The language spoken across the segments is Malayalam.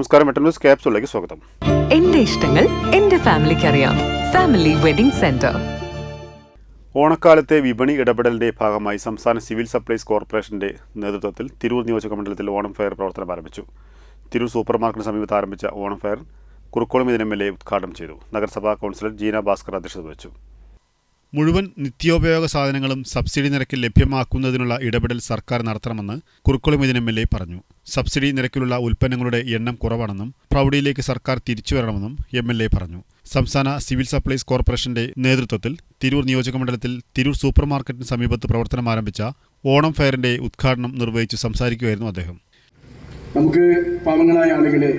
നമസ്കാരം മെട്ടൻ ന്യൂസ് സ്വാഗതം. എന്റെ ഇഷ്ടങ്ങൾ എന്റെ ഫാമിലിക്ക് അറിയാം. Family wedding centre. ഓണക്കാലത്തെ വിപണി ഇടപെടലിന്റെ ഭാഗമായി സംസ്ഥാന സിവിൽ സപ്ലൈസ് കോർപ്പറേഷന്റെ നേതൃത്വത്തിൽ തിരൂർ നിയോജക മണ്ഡലത്തിൽ ഓണം ഫെയർ പ്രവർത്തനം ആരംഭിച്ചു. തിരൂർ സൂപ്പർ മാർക്കറ്റിന് സമീപത്ത് ആരംഭിച്ച ഓണം ഫെയർ കുറുക്കോളം ഇതിനെ എം എൽ ഉദ്ഘാടനം ചെയ്തു. നഗരസഭാ കൗൺസിലർ ജീന ഭാസ്കർ അധ്യക്ഷത വഹിച്ചു. മുഴുവൻ നിത്യോപയോഗ സാധനങ്ങളും സബ്സിഡി നിരക്കിൽ ലഭ്യമാക്കുന്നതിനുള്ള ഇടപെടൽ സർക്കാർ നടത്തണമെന്ന് കുറുക്കുളം ഇതിന് എം എൽ എ പറഞ്ഞു. സബ്സിഡി നിരക്കിലുള്ള ഉൽപ്പന്നങ്ങളുടെ എണ്ണം കുറവാണെന്നും പ്രൗഢിയിലേക്ക് സർക്കാർ തിരിച്ചു വരണമെന്നും എം എൽ എ പറഞ്ഞു. സംസ്ഥാന സിവിൽ സപ്ലൈസ് കോർപ്പറേഷന്റെ നേതൃത്വത്തിൽ തിരൂർ നിയോജകമണ്ഡലത്തിൽ തിരൂർ സൂപ്പർ മാർക്കറ്റിന് സമീപത്ത് പ്രവർത്തനം ആരംഭിച്ച ഓണം ഫെയറിന്റെ ഉദ്ഘാടനം നിർവഹിച്ചു സംസാരിക്കുകയായിരുന്നു അദ്ദേഹം. നമുക്ക് പാവങ്ങളായ ആളുകളെ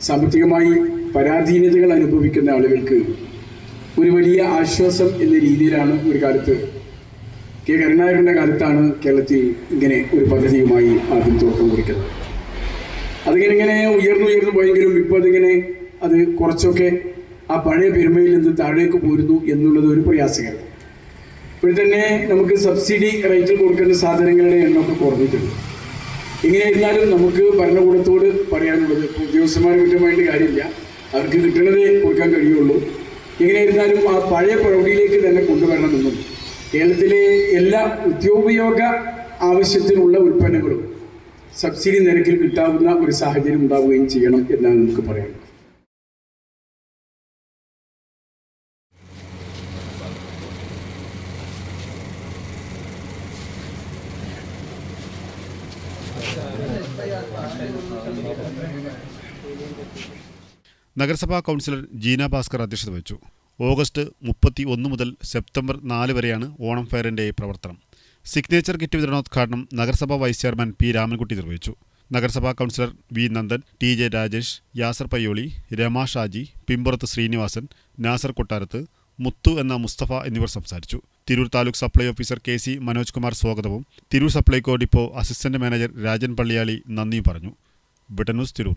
സാമ്പത്തികമായി പരാധീനതകൾ അനുഭവിക്കുന്ന ആളുകൾക്ക് ഒരു വലിയ ആശ്വാസം എന്ന രീതിയിലാണ് ഒരു കാലത്ത് കെ കരുണാകരന്റെ കാലത്താണ് കേരളത്തിൽ ഇങ്ങനെ ഒരു പദ്ധതിയുമായി ആദ്യം തുടക്കം കുറിക്കുന്നത്. അതിങ്ങനെ ഇങ്ങനെ ഉയർന്നു ഉയർന്നു പോയെങ്കിലും ഇപ്പോൾ അതിങ്ങനെ അത് കുറച്ചൊക്കെ ആ പഴയ പെരുമയിൽ നിന്ന് താഴേക്ക് പോരുന്നു എന്നുള്ളത് ഒരു പ്രയാസകരം. ഇപ്പോൾ തന്നെ നമുക്ക് സബ്സിഡി റേറ്റിൽ കൊടുക്കുന്ന സാധനങ്ങളുടെ എണ്ണമൊക്കെ കുറഞ്ഞിട്ടുണ്ട്. ഇങ്ങനെ ഇരുന്നാലും നമുക്ക് ഭരണകൂടത്തോട് പറയാനുള്ളത് ഉദ്യോഗസ്ഥന്മാരെ കുറ്റമായിട്ട് കാര്യമില്ല. അവർക്ക് കിട്ടുന്നതേ കൊടുക്കാൻ കഴിയുള്ളൂ. ഇങ്ങനെ ഇരുന്നാലും ആ പഴയ പ്രൗഢിയിലേക്ക് തന്നെ കൊണ്ടുവരണമെന്നും കേരളത്തിലെ എല്ലാ ഉദ്യോഗ ആവശ്യത്തിനുള്ള ഉൽപ്പന്നങ്ങളും സബ്സിഡി നിരക്കിൽ കിട്ടാവുന്ന ഒരു സാഹചര്യം ഉണ്ടാവുകയും ചെയ്യണം എന്നാണ് നമുക്ക് പറയാനുള്ളത് നഗരസഭാ കൗൺസിലർ ജീന ഭാസ്കർ അധ്യക്ഷത വഹിച്ചു. ഓഗസ്റ്റ് മുപ്പത്തി ഒന്ന് മുതൽ സെപ്റ്റംബർ നാല് വരെയാണ് ഓണം ഫെയറിന്റെ പ്രവർത്തനം. സിഗ്നേച്ചർ കിറ്റ് വിതരണോദ്ഘാടനം നഗരസഭാ വൈസ് ചെയർമാൻ പി രാമൻകുട്ടി നിർവഹിച്ചു. നഗരസഭാ councillor V Nandan T J Rajesh Yasar Payyoli Rama Shaji Pimpurath Sreenivasan Nasar Kottarath Muthu എന്ന മുസ്തഫ എന്നിവർ സംസാരിച്ചു. Tirur taluk supply officer K C Manoj Kumar സ്വാഗതവും Tirur Supplyco depot assistant manager Rajan Palliyali നന്ദിയും പറഞ്ഞു. Britain news Tirur.